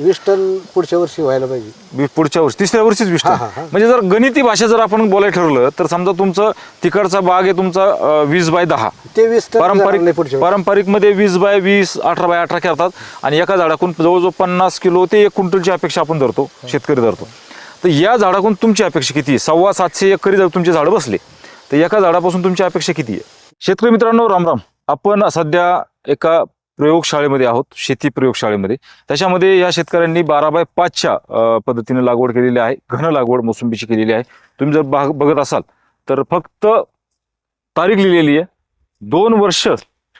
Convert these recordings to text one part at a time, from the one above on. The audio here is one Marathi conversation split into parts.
वीस टन पुढच्या वर्षी व्हायला पाहिजे. वी- पुढच्या वर्षी तिसऱ्या वर्षीच हा, हा, हा. म्हणजे जर गणिती भाषा जर आपण बोलायला ठरवलं तर समजा तुमचं तिकडचा बाग आहे तुमचा अं, वीस बाय दहा. ते वीस टन जाणार नाही पारंपरिक पुढच्या वर्षी. पारंपरिकमध्ये वीस बाय वीस अठरा बाय अठरा करतात आणि एका झाडाकडून जवळजवळ पन्नास किलो ते एक क्विंटलची अपेक्षा आपण धरतो शेतकरी धरतो. तर या झाडाकडून तुमची अपेक्षा किती आहे? सव्वा सातशे एकरी जर तुमचे झाडं बसले तर एका झाडापासून तुमची अपेक्षा किती आहे? शेतकरी मित्रांनो रामराम आपण सध्या एका प्रयोगशाळेमध्ये आहोत शेती प्रयोगशाळेमध्ये. त्याच्यामध्ये या शेतकऱ्यांनी बारा बाय पाचच्या पद्धतीने लागवड केलेली आहे. घन लागवड मोसंबीची केलेली आहे. तुम्ही जर बाग बघत असाल तर फक्त तारीख लिहिलेली आहे. दोन वर्ष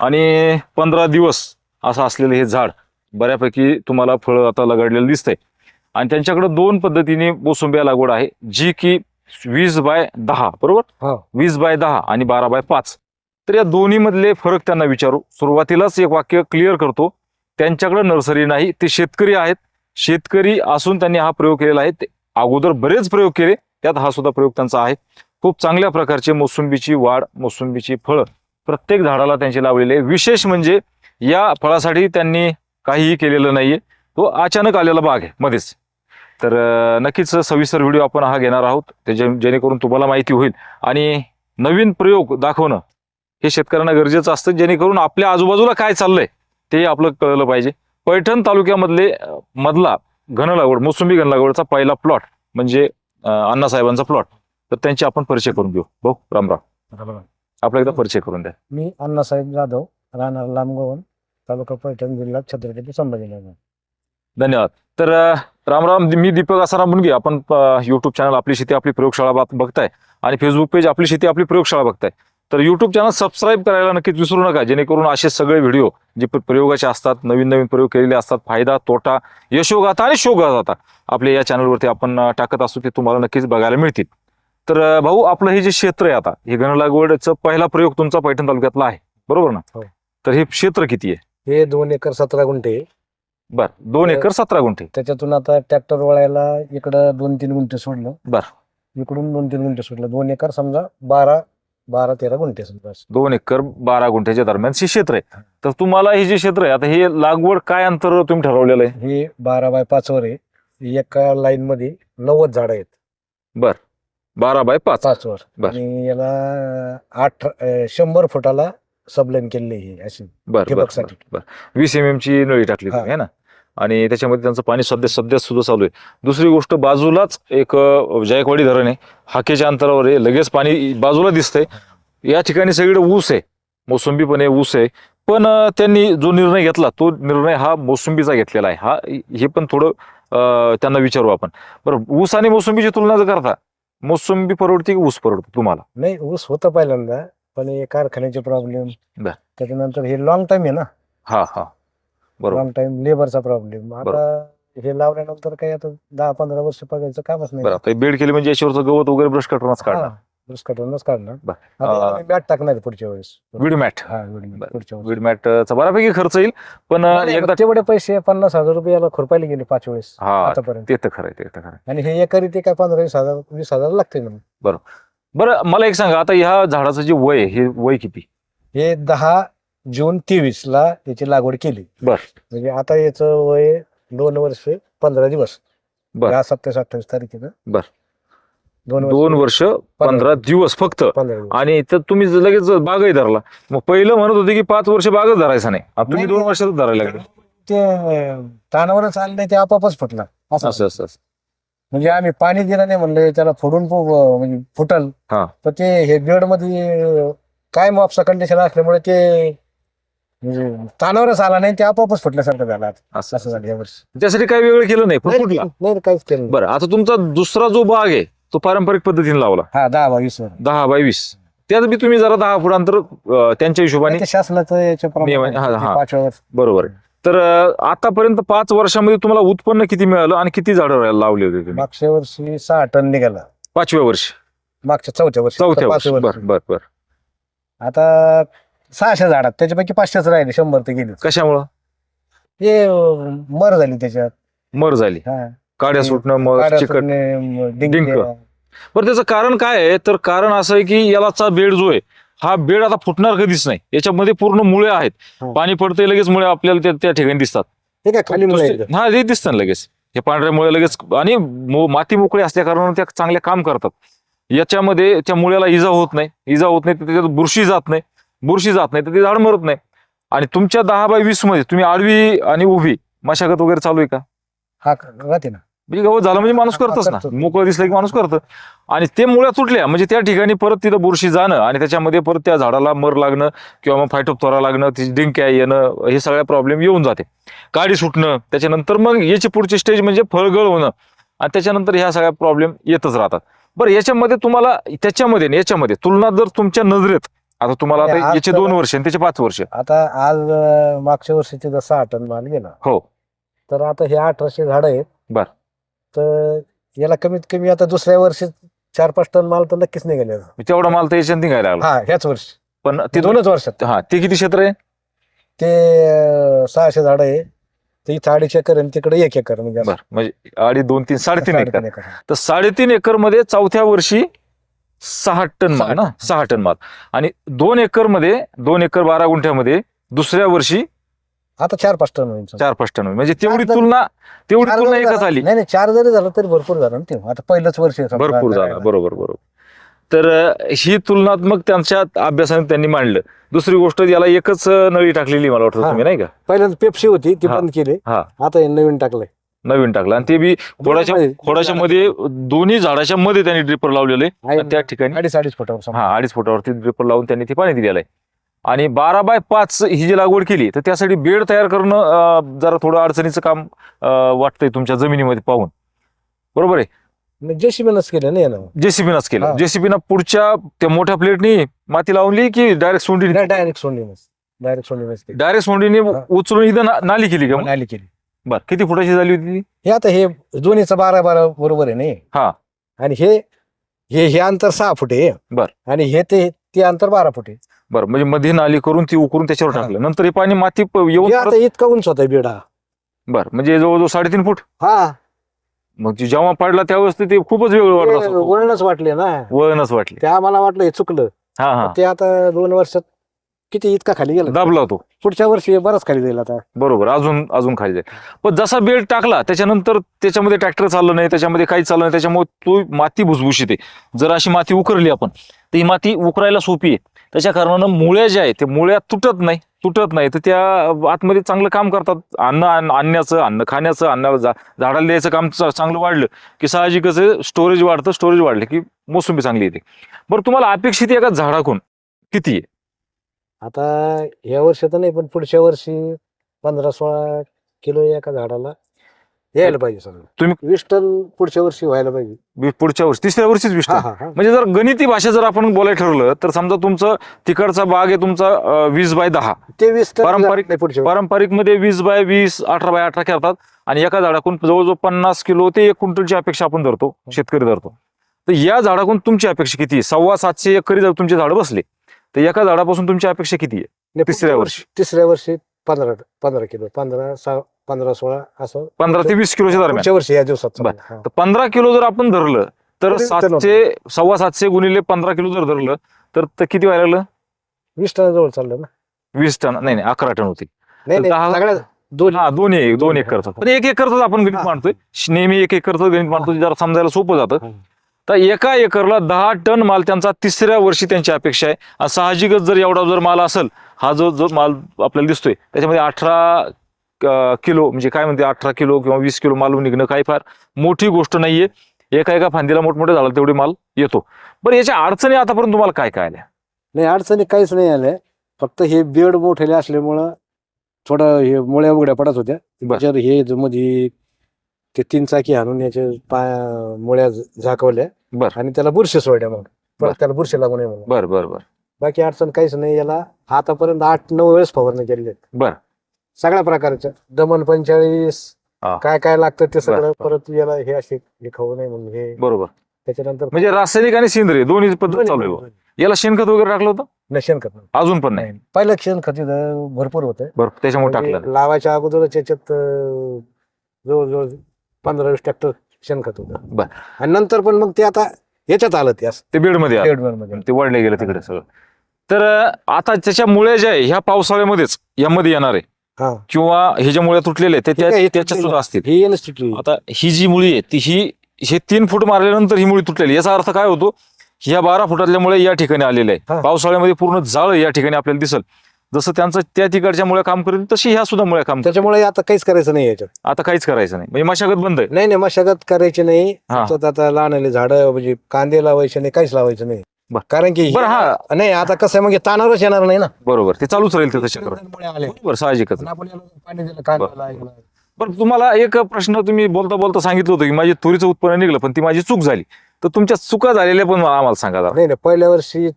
आणि पंधरा दिवस असं असलेलं हे झाड बऱ्यापैकी तुम्हाला फळं आता लगडलेलं दिसतंय. आणि त्यांच्याकडे दोन पद्धतीने मोसंबिया लागवड आहे जी की वीस बाय दहा बरोबर? हो. वीस बाय दहा आणि बारा बाय पाच. तर या दोन्ही मधले फरक त्यांना विचारू. सुरुवातीलाच एक वाक्य क्लिअर करतो. त्यांच्याकडे नर्सरी नाही ते शेतकरी आहेत. शेतकरी असून त्यांनी हा प्रयोग केलेला आहे. ते अगोदर बरेच प्रयोग केले त्यात हा सुद्धा प्रयोग त्यांचा आहे. खूप चांगल्या प्रकारचे मोसंबीची वाढ मोसंबीची फळं प्रत्येक झाडाला त्यांचे लावलेले विशेष म्हणजे या फळासाठी त्यांनी काहीही केलेलं नाहीये. तो अचानक आलेला बाग आहे मध्येच. तर नक्कीच सविस्तर व्हिडिओ आपण हा घेणार आहोत. ते जेणेकरून तुम्हाला माहिती होईल. आणि नवीन प्रयोग दाखवणं हे शेतकऱ्यांना गरजेचं असतं जेणेकरून आपल्या आजूबाजूला काय चाललंय ते आपलं कळलं पाहिजे. पैठण तालुक्यामधले मधला घन लागवड मोसंबी घन लागवडचा पहिला प्लॉट म्हणजे अण्णासाहेबांचा प्लॉट. तर त्यांची आपण परिचय करून घेऊ भाऊ रामराव आपला एकदा परिचय करून द्या. मी अण्णासाहेब जाधव राहणार लांबगवन तालुका पैठण जिल्हा छत्रपती संभाजीनगर. धन्यवाद. तर रामराम मी दीपक आसाराम मुनगे. आपण युट्यूब चॅनल आपली शेती आपली प्रयोगशाळा बघताय आणि फेसबुक पेज आपली शेती आपली प्रयोगशाळा बघताय. तर युट्यूब चॅनल सबस्क्राईब करायला नक्कीच विसरू नका. जेणेकरून असे सगळे व्हिडिओ जे प्रयोगाचे असतात नवीन नवीन प्रयोग केलेले असतात फायदा तोटा यशोगाथा आणि शोगाथा आपल्या या चॅनलवरती आपण टाकत असतो ते तुम्हाला नक्कीच बघायला मिळतील. तर भाऊ आपलं हे जे क्षेत्र आहे आता हे घन लागवडचं पहिला प्रयोग तुमचा पैठण तालुक्यातला आहे. बरोबर ना? हो. तर हे क्षेत्र किती आहे? हे दोन एकर सतरा गुंठे. बर दोन एकर सतरा गुंठे. त्याच्यातून आता ट्रॅक्टर वळायला इकडं दोन तीन गुंठे सोडलं. बर. इकडून दोन तीन गुंठे सोडलं. दोन एकर समजा बारा बारा तेरा गुंठे समजा असं. दोन एकर बारा गुंठ्याच्या दरम्यान हे क्षेत्र आहे. तर तुम्हाला हे जे क्षेत्र आहे आता हे लागवड काय अंतर तुम्ही ठरवलेलं आहे? हे बारा बाय पाच वर आहे. एका लाईन मध्ये नव्वद झाड आहेत. बारा. बाय पाच. पाच वर. बर. आणि याला आठ अं, शंभर फुटाला सबलाईन केलेली आहे अशी बर बर, बर ठिबकसाठी. बर वीस एम एम ची नळी टाकली हा. तुम्ही है ना? आणि त्याच्यामध्ये त्यांचं पाणी सध्या सध्या सुद्धा चालू आहे. दुसरी गोष्ट बाजूलाच एक जायकवाडी धरण आहे. हाकेच्या अंतरावर आहे. लगेच पाणी बाजूला दिसतंय. या ठिकाणी सगळीकडे ऊस आहे. मोसंबी पण आहे ऊस आहे. पण त्यांनी जो निर्णय घेतला तो निर्णय हा मोसंबीचा घेतलेला आहे. हा हे पण थोडं त्यांना विचारू आपण. बरं ऊस आणि मोसंबीची तुलना जर करता मोसंबी परवडते की ऊस परवडतो तुम्हाला? नाही ऊस होतं पहिल्यांदा पण हे कारखान्याचे प्रॉब्लेम. त्याच्यानंतर हे लॉंग टाइम आहे ना. हा हा. बरोबर. लॉंग टाइम लेबरचा प्रॉब्लेम आता हे लावल्यानंतर काही आता दहा पंधरा वर्ष बघायचं कामच बरं नाही आता बेड केली म्हणजे याच्यावरचं गवत वगैरे ब्रश कटरूनच काढणार. ऊस कटवूनच काढणार. बर. आता अं, आम्ही मॅट टाकणार आहे पुढच्या वेळेस. विड मॅट हा विड बर. पुढच्या वेळेस. विड मॅटचा बऱ्यापैकी खर्च येईल पण अं, नाही, एकदा तेवढे पैसे पन्नास हजार रुपये याला खुरपायला गेले पाच वेळेस हा आतापर्यंत. ते तर खरं आहे, ते तर खरं. आणि हे एकरी ते काय पंधरा वीस हजार वीस हजार लागते ना बरं मला एक सांगा आता ह्या झाडाचं जे वय आहे हे वय किती? हे दहा जून तेवीस ला याची लागवड केली. बर. म्हणजे आता याचं वय दोन वर्ष पंधरा दिवस. बर. या सत्तावीस अठ्ठावीस तारखेला बर. दोन दोन वर्ष पंधरा दिवस. फक्त. पंधरा दिवस. आणि इथं तुम्ही लगेच बागही धरला मग पहिलं म्हणत होते की पाच वर्ष बागच धरायचा नाही. आता तुम्ही नाही, दोन वर्षातच धरायला लागले. ते तानावरच आलं नाही ते आपापच फुटला. असं. असं असं असं. म्हणजे आम्ही पाणी दिलं नाही म्हणलं त्याला फोडून पो- म्हणजे फुटल. हा. तर ते हे बेडमध्ये काय मॉपचा कंडिशन असल्यामुळे ते म्हणजे तानावरच आला नाही ते आपापच फुटल्यासारखं झालं आता. असं असं. झालं यावर्षी त्यासाठी काही वेगळं केलं नाही पण नाही, काहीच केलं नाही. बरं आता तुमचा दुसरा जो बाग आहे तो पारंपरिक पद्धतीने लावला. हा दहा बावीस वर. दहा बाय वीस. त्यात बी तुम्ही जरा दहा फुटांतर अं, त्यांच्या हिशोबाने ते शासनाचं याच्या नियम आहे. हा, हा. पाचव्या वर्ष. बरोबर आहे. तर अं, आतापर्यंत पाच वर्षामध्ये तुम्हाला उत्पन्न किती मिळालं आणि किती झाडं लावली होती तुम्ही? मागच्या वर्षी सहा टन निघाला. पाचव्या वर्षी. मागच्या चौथ्या वर्षी. चौथ्या पाचव्या वर्षी. वर्षी. बर बर बर. आता सहाशे झाडात त्याच्यापैकी पाचशेच राहिले शंभर ते गेले कशामुळं? हे अं, मर झाली त्याच्यात. मर झाली. हा. काड्या सुटणं मग काड्या चिकट. सुटणे, म, डिंक डिंक. बरं त्याचं कारण काय आहे? तर कारण असं आहे की यालाचा बेड जो आहे हा बेड आता फुटणार कधीच नाही. याच्यामध्ये पूर्ण मुळे आहेत. हो. पाणी पडते लगेच मुळे आपल्याला त्या- त्या ठिकाणी दिसतात. हे काय खाली मुळे आहेत. हा ते दिसतं ना लगेच. हे पांढऱ्यामुळे लगेच आणि मो- माती मोकळी असल्या कारणाने त्या चांगले काम करतात. याच्यामध्ये त्या मुळ्याला इजा होत नाही. इजा होत नाही तर त्याच्यात बुरशी जात नाही. बुरशी जात नाही तर ते झाड मरत नाही. आणि तुमच्या दहा बाय वीसमध्ये तुम्ही आडवी आणि उभी मशागत वगैरे चालू आहे का? हा राहते ना. म्हणजे गवत झालं म्हणजे माणूस करतच ना. मोकळं दिसलं की माणूस करतं. आणि ते मुळ्या तुटल्या म्हणजे त्या ठिकाणी परत तिथं बुरशी जाणं आणि त्याच्यामध्ये परत त्या झाडाला मर लागणं किंवा मग फायटोप्तोरा लागणं तिची डिंक्या येणं हे सगळ्या प्रॉब्लेम येऊन जाते. काडी सुटणं त्याच्यानंतर मग याची पुढची स्टेज म्हणजे फळगळ होणं आणि त्याच्यानंतर ह्या सगळ्या प्रॉब्लेम येतच राहतात. बरं याच्यामध्ये तुम्हाला त्याच्यामध्ये याच्यामध्ये तुलना जर तुमच्या नजरेत आता तुम्हाला आता आज याचे तर- दोन वर्ष आणि त्याचे पाच वर्ष. आता आज अं, मागच्या वर्षीचे जर सहा टन माल गेला हो. तर आता हे अठराशे झाड आहेत. बर. तर याला कमीत कमी आता दुसऱ्या वर्षी चार पाच टन माल तर नक्कीच निघाले तेवढा माल तर याच्यात निघायला लागला. हा ह्याच वर्षी. पण ते ते दोनच वर्षात. हा ते किती क्षेत्र आहे? ते अं, सहाशे झाड आहे. ते इथं अडीच एकर आणि तिकडे एक एकर म्हणजे असं. बरं म्हणजे अडीच दोन तीन साडेतीन एकर साडेतीन एकर. तर साडेतीन एकरमध्ये चौथ्या वर्षी सहा टन माल ना? सहा टन माल. आणि दोन एकरमध्ये दोन एकर बारा गुंठ्यामध्ये दुसऱ्या वर्षी आता चार पाच टन होईल चार पाच टन होईल. म्हणजे तेवढी तुलना तेवढी चार तुलना जरी एकच झालं- आली. नाही नाही चार जरी झालं तरी भरपूर झालं ना ते आता पहिलंच वर्ष आहे भरपूर झाला. बरोबर बरोबर. तर अं, ही तुलनात्मक त्यांच्या अभ्यासाने त्यांनी मांडलं. दुसरी गोष्ट याला एकच अं, नळी टाकलेली मला वाटतं हा. तुम्ही नाही का? पहिल्यांदा पेप्सी होती ती हा. बंद केली. हा. आता हे नवीन टाकलंय. नवीन टाकलं आणि ते बी खोडाच्या खोडाच्या मध्ये दोन्ही झाडाच्या मध्ये त्यांनी ड्रिपर लावलेले त्या ठिकाणी अडीच अडीच फुटावर. हा अडीच फुटावरती ड्रिपर लावून त्यांनी ते पाणी दिलेलं आहे आणि बारा बाय पाच ही जी लागवड केली तर त्यासाठी बेड तयार करणं जरा थोडं अडचणीचं काम वाटतंय तुमच्या जमिनीमध्ये पाहून बरोबर आहे जेसीबीनच केलं ना जेसीबीनंच केलं. जेसीबीनं पुढच्या त्या मोठ्या प्लेटनी माती लावली की डायरेक्ट सोंडीने डायरेक्ट सोडलीनच डायरेक्ट केली. डायरेक्ट सोंडीने. उचलून इथं नाली केली का? नाली केली बर किती फुटाची झाली होती ती? हे आता हे दोन्हीचं बारा बारा बरोबर आहे नाही हा. आणि हे हे हे अंतर सहा फूट आहे बर. आणि हे ते ते अंतर बारा फूट आहे. बरं म्हणजे मध्ये नाली करून ती उकरून त्याच्यावर हा. टाकलं. नंतर हे पाणी माती प- येऊन हे आता इतका उंच होता बेडा. बर म्हणजे जवळजवळ साडेतीन फूट? हा. मग ती जेव्हा पडला त्यावेळेस ते- ते खूपच वेगळं ते असं वळणच वाटले ना. वळणच वाटली. ते आम्हाला वाटलं हे चुकलं. हा हा. ते आता दोन वर्षात किती इतका खाली गेला? दाबला तो. पुढच्या वर्षी बराच खाली जाईल आता. बरोबर अजून अजून खाली जाईल. पण जसा बेल्ट टाकला त्याच्यानंतर त्याच्यामध्ये ट्रॅक्टर चाललं नाही त्याच्यामध्ये काही चाललं नाही त्याच्यामुळे तो माती भुसभुशीत आहे. जर अशी माती उकरली आपण तर ही माती उकरायला सोपी आहे. त्याच्या कारणानं मुळ्या ज्या आहेत ते मुळ्या तुटत नाही तुटत नाही. तर त्या आतमध्ये चांगलं काम करतात. अन्न आण- आणण्याचं अन्न खाण्याचं अन्न झा- झाडाला द्यायचं काम चा- चांगलं वाढलं की साहजिकच स्टोरेज वाढतं स्टोरेज वाढलं की मोसंबी चांगली येते. बरं तुम्हाला अपेक्षित एका झाडाकून किती आहे? आता या वर्षी तर नाही पण पुढच्या वर्षी पंधरा सोळा किलो एका झाडाला यायला पाहिजे सगळं. तुम्ही- वीस टन पुढच्या वर्षी व्हायला पाहिजे. वी- पुढच्या वर्षी तिसऱ्या वर्षीच वीस हा. हा हा. म्हणजे जर गणिती भाषा जर आपण बोलायला ठरवलं तर समजा तुमचं तिकडचा बाग आहे तुमचा अं, वीस बाय दहा. ते वीस टन पारंपरिक- नाही पुढच्या वर्षी. पारंपरिकमध्ये वीस बाय वीस अठरा बाय अठरा करतात आणि एका झाडाकून जवळजवळ पन्नास किलो ते एक क्विंटलची अपेक्षा आपण धरतो शेतकरी धरतो. तर या झाडाकून तुमची अपेक्षा किती? सव्वा सातशे एकरी जर तुमचे झाड बसले तर एका झाडापासून तुमची अपेक्षा किती आहे? नाही, तिसऱ्या वर्षी. तिसऱ्या वर्षी पंधरा पंधरा किलो पंधरा सहा पंधरा सोळा असं. पंधरा ते वीस किलोच्या दरम्यान. पुढच्या वर्षी या दिवसात. हा. तर पंधरा किलो जर आपण धरलं तर सातशे सव्वा सातशे गुणिले पंधरा किलो जर धरलं तर किती व्हायला लागलं? वीस टन जवळ चाललं ना. वीस टन. नाही नाही अकरा टन होती. नाही तर दहा- नाही सगळ्या दोन हा दोन एक दोन एकरचं पण एक एकरच आपण गणित हा. मांडतोय. नेहमी एक एकरचं गणित मांडतो जरा समजायला सोपं जातं. तर एका एकरला दहा टन माल त्यांचा तिसऱ्या वर्षी त्यांची अपेक्षा आहे. आणि साहजिकच जर एवढा जर माल असेल हा जो जो माल आपल्याला दिसतोय त्याच्यामध्ये अठरा किलो म्हणजे काय म्हणते अठरा किलो किंवा वीस किलो माल निघणं काही फार मोठी गोष्ट नाहीये. एका एका फांदीला मोठमोठे झालं तेवढे माल येतो. बरं याच्या अडचणी आतापर्यंत तुम्हाला काय काय आल्या? नाही अडचणी काहीच नाही आल्या. फक्त हे बेड मोठेले असल्यामुळं थोडं हे मुळ्या उघड्या पडत होत्या. हे मध्ये ते तीन चाकी आणून याच्या पाय मुळ्या झाकवल्या. बर. आणि त्याला बुरशी सोडल्या मग. परत त्याला बुरशी लागू नये म्हणून. बर बर बर. बाकी अडचण काहीच नाही. याला आतापर्यंत आठ नऊ वेळेस फवारणी केलेली आहेत. बर. सगळ्या प्रकारच्या. दमन पंचेचाळीस हा. काय काय लागतं ते सगळं बर. परत याला हे असे हे खाऊ नये म्हणून हे. बरोबर. त्याच्यानंतर म्हणजे रासायनिक आणि सेंद्रिय दोन्ही पद्धत चालू आहे बुवा. याला शेणखत वगैरे टाकलं होतं? नाही, शेणखत. अजून पण नाही. पहिलं शेणखत भरपूर होतं. बरं त्याच्यामुळे म्हणजे टाकलं. लावायच्या अगोदरच याच्यात अं, जवळजवळ पंधरा वीस ट्रॅक्टर शेणखत बर. होतं. आणि नंतर पण मग ते आता याच्यात आलं ते असं. ते बेडमध्ये आलं. बेडवर मध्ये ते वाढले गेलं तिकडे सगळं. तर अं, आता त्याच्या मुळे जे आहे ह्या पावसाळ्यामध्येच यामध्ये येणार आहे. हा. किंवा हे ज्या मुळे तुटलेले आहेत, ते त्या- हे त्याच्यात सुद्धा असतील. ही इन्स्टिट्यूट आता ही जी मुळी आहे ती ही हे तीन फूट मारल्यानंतर ही मुळी तुटलेली याचा अर्थ काय होतो? ह्या बारा फुटातल्यामुळे या ठिकाणी आलेलं आहे. पावसाळ्यामध्ये पूर्ण जाळ या ठिकाणी आपल्याला दिसल. जसं त्यांचं त्या तिकडच्या मुळे काम करेल तशी ह्या सुद्धा मुळे काम करेल. त्याच्यामुळे आता काहीच करायचं नाही याच्यात. आता काहीच करायचं नाही. म्हणजे मशागत बंद आहे. नाही नाही मशागत करायची नाही. हा. त्याच्यात आता लहान झाड म्हणजे कांदे लावायचे नाही काहीच लावायचं नाही. बर. कारण की बरं, हा. नाही आता कसं आहे मग हे तानावरच येणार नाही ना. बरोबर. ते चालूच राहील ते तसे मुळे आले. बरोबर साहजिकच आणि आपण याला पाणी दिलं कांद्याला याला. पण तुम्हाला एक प्रश्न तुम्ही बोलता बोलता सांगितलं होतं की माझी तुरीचं उत्पन्न निघलं पण ती माझी चूक झाली. तर तुमच्या चुका झालेल्या पण मला- आम्हाला सांगा जरा. नाही नाही पहिल्या वर्षी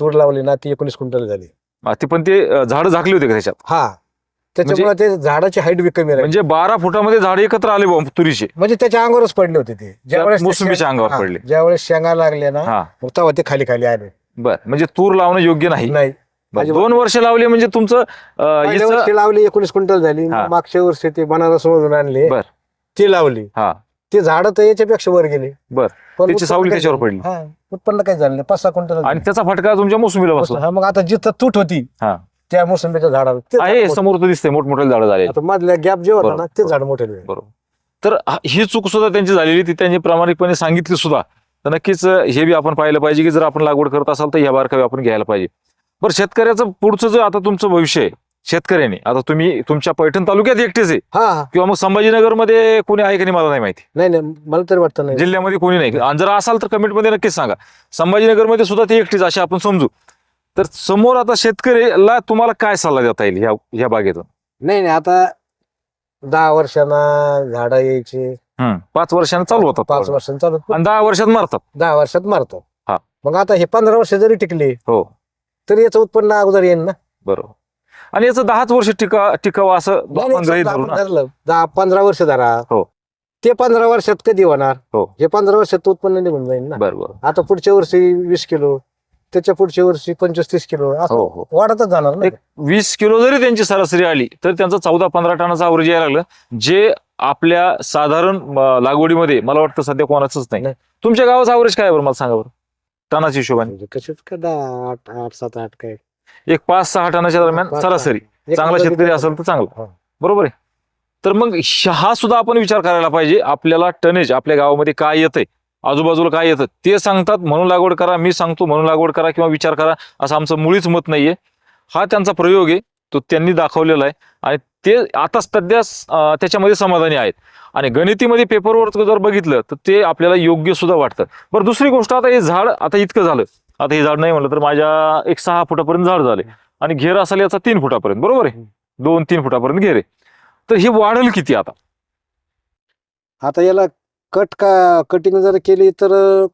तूर लावली ना ती एकोणीस क्विंटल झाली. हा, ती पण ते झाडं झाकली होते का त्याच्यात? हा. त्याच्यामुळे ते झाडाची हाईट बी कमी राहिली. म्हणजे बारा फुटामध्ये झाड एकत्र आले बुवा तुरीचे. म्हणजे त्याच्या अंगावरच पडले होते ते. ज्यावेळेस मोसंबीच्या शेंग- अंगावर हा, पडले. ज्यावेळेस शेंगा लागल्या ना हा. मग तेव्हा ते खाली खाली आले. बर म्हणजे तूर लावणं योग्य नाही. नाही. बरं, अजिबात. दोन वर्ष लावली म्हणजे तुमचं अं, पहिल्या याचं- वर्षी लावली एकोणीस क्विंटल झाली. हा. मग मागच्या वर्षी ते बनारस मधून आणले. बर. ती लावली. हा. ती झाडं तर याच्यापेक्षा वर गेली. बर. पण त्याची उत्पन्न सावली काही त्याच्यावर पडली. हा, उत्पन्न काही झालं नाही पाच सहा क्विंटल आणि त्याचा फटका तुमच्या मोसमीला बसला हा, मग आता जिथं तूट होती हा. त्या मोसंबीच्या झाडाला ते झाड आहे मोठं. समोर तर दिसतंय मोठमोठे झाडं झाले आता मधल्या गॅप जे होता बरोबर. ना ते झाड मोठे झाले. बरोबर तर हा- ही चूक सुद्धा त्यांची झालेली ती त्यांनी प्रामाणिकपणे सांगितली सुद्धा तर नक्कीच अं, हे बी आपण पाहिलं पाहिजे की जर आपण लागवड करत असाल तर ह्या बारकावे आपण घ्यायला पाहिजे बरं शेतकऱ्याचं पुढचं जे आता तुमचं भविष्य आहे शेतकऱ्याने. आता तुम्ही तुमच्या पैठण तालुक्यात एकटेच आहे. हा. हा किंवा मग संभाजीनगरमध्ये कोणी आहे की नाही मला नाही माहिती. नाही नाही मला तरी वाटतं नाही. जिल्ह्यामध्ये कोणी नाही. आणि जर असाल तर कमेंटमध्ये नक्कीच सांगा. संभाजीनगरमध्ये सुद्धा ती एकटीच अशी आपण समजू. तर समोर आता शेतकरीला तुम्हाला काय सल्ला देता येईल ह्या ह्या बागेतून? नाही नाही आता दहा वर्षांना झाडं यायची. हम्म. पाच वर्षांना चालू होतात पाच वर्षांनी चालू आणि दहा वर्षात मारतात. दहा वर्षात मारतो हा. मग आता हे पंधरा वर्ष जरी टिकले हो. तरी याचं उत्पन्न अगोदर येईल ना. बरोबर. आणि याचं दहाच वर्ष टिका टिकावं असं नाही, आपण नाही, गृहीत समजा धरू आपण ना धरलं, दहा पंधरा वर्ष धरा. हो. ते पंधरा वर्षात कधी होणार? हो. हे पंधरा वर्षात उत्पन्न निघून जाईल ना. बरोबर. आता पुढच्या वर्षी वीस किलो त्याच्या पुढच्या वर्षी पंचवीस तीस किलो असं हो हो. वाढतच जाणार ना एक वीस किलो जरी त्यांची सरासरी आली तर त्यांचं चौदा पंधरा टनाचं अवरेज यायला लागलं. जे आपल्या साधारण अं, लागवडीमध्ये मला वाटतं सध्या कोणाचंच नाही. नाही. तुमच्या गावाचं अवरेज काय आहे बरं? मला सांगा बरं. टनाच्या हिशोबाने. म्हणजे कशाच का दहा आठ आठ सात आठ काय? एक पाच सहा टनाच्या दरम्यान सरासरी. चांगला शेतकरी असेल तर चांगला. हा. बरोबर आहे. तर मग हा सुद्धा आपण विचार करायला पाहिजे. आपल्याला टनेज आपल्या गावामध्ये काय येतंय आजूबाजूला काय येतं ते सांगतात. म्हणून लागवड करा मी सांगतो म्हणून लागवड करा किंवा विचार करा असं आमचं मुळीच मत नाहीये. हा त्यांचा प्रयोग आहे. तो त्यांनी दाखवलेला आहे. आणि ते आता सध्या त्याच्यामध्ये समाधानी आहेत. आणि गणितीमध्ये पेपरवर जर बघितलं तर ते आपल्याला योग्य सुद्धा वाटतं. बरं दुसरी गोष्ट आता हे झाड आता इतकं झालं. आता हे झाड नाही म्हणलं तर माझ्या एक सहा फुटापर्यंत झाड झाले. आणि घेर असेल याचा तीन फुटापर्यंत बरोबर आहे? दोन तीन फुटापर्यंत घेर आहे. तर हे वाढेल किती आता? आता याला कट का कटिंग जर केली तर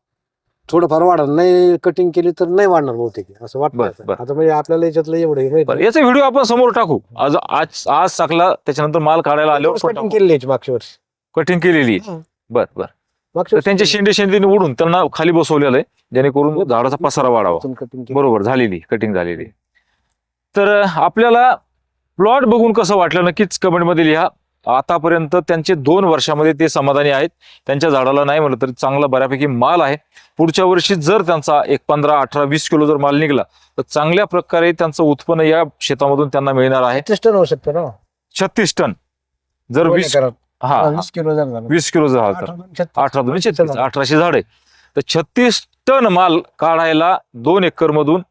थोडंफार वाढणार नाही कटिंग केली तर नाही वाढणार बहुतेक. असं वाटतं बर. आता. म्हणजे आपल्याला याच्यातलं एवढं. याचा व्हिडिओ आपण समोर टाकू. आज आज आज साकला त्याच्यानंतर माल काढायला आल्यावर कटिंग केलेली मागच्या वर्षी. कटिंग केलेली आहे. बर बर. तर त्यांचे शेंडे शेंडीने उडून त्यांना खाली बसवलेलं आहे. जेणेकरून झाडाचा पसारा वाढावा. बरोबर झालेली कटिंग झालेली. तर आपल्याला प्लॉट बघून कसं वाटलं नक्कीच कमेंटमध्ये लिहा. आतापर्यंत त्यांचे दोन वर्षामध्ये ते समाधानी आहेत. त्यांच्या झाडाला नाही म्हणलं तरी चांगला बऱ्यापैकी माल आहे. पुढच्या वर्षी जर त्यांचा एक पंधरा अठरा वीस किलो जर माल निघला तर चांगल्या प्रकारे त्यांचं उत्पन्न या शेतामधून त्यांना मिळणार आहे. तेच टन होऊ शकतं ना? छत्तीस टन. जर वीस. हा वीस किलो जर झालं. वीस किलो झाला तर अठरा दोन छत्तीस. चला. अठराशे झाड आहे तर छत्तीस टन माल काढायला दोन एकर मधून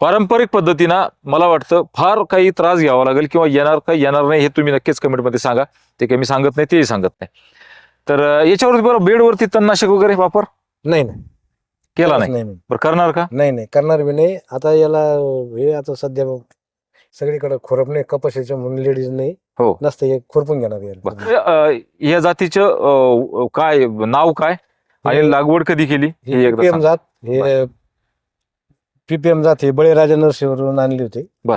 पारंपरिक पद्धतीनं मला वाटतं फार काही त्रास घ्यावा लागेल किंवा येणार काही येणार नाही हे तुम्ही नक्कीच कमेंटमध्ये सांगा. ते काही मी सांगत नाही तेही सांगत नाही. तर याच्यावरती बरं बेडवरती तणनाशक वगैरे वापर? नाही नाही. केला नाही? नाही नाही. बरं करणार का? नाही नाही. करणार बी नाही. आता याला हे आता सध्या सगळीकडे खुरपणे कपाशीचे म्हणून लेडीज नाही. हो. नसतं हे खुरपून घेणार. बरं. अं, या जातीचं अं, काय नाव काय आणि लागवड कधी केली हे हे एकदा पीपीएम सांगा. जात हे पीपीएम जात हे बळीराजा नर्सरीवरून आणली होती बर.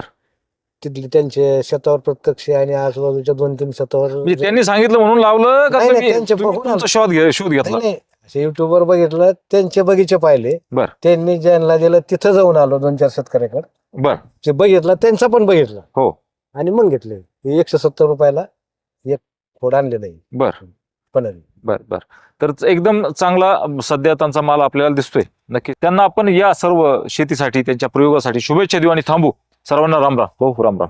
तिथली त्यांचे शेतावर प्रत्यक्ष आणि आजूबाजूच्या दोन तीन शेतावर म्हणजे त्यांनी सांगितलं म्हणून लावलं का नाही, नाही, तुम्ही त्यांचे तुम्ही बघून तुमचा शोध घे शोध घेतला युट्यूब वर बघितलं त्यांचे बगीचे पाहिले बर. त्यांनी ज्यांना दिलं तिथं जाऊन आलो दोन चार शेतकऱ्याकडे बर ते बघितलं त्यांचा पण बघितलं हो. आणि मग घेतले हे एकशे सत्तर रुपयाला एक फोड आणलेलं आहे. बर. पनरी. बर बर. तर एकदम चांगला सध्या त्यांचा माल आपल्याला दिसतोय. नक्की. त्यांना आपण या सर्व शेतीसाठी त्यांच्या प्रयोगासाठी शुभेच्छा देऊ आणि थांबू. सर्वांना रामराम भाऊ रामराम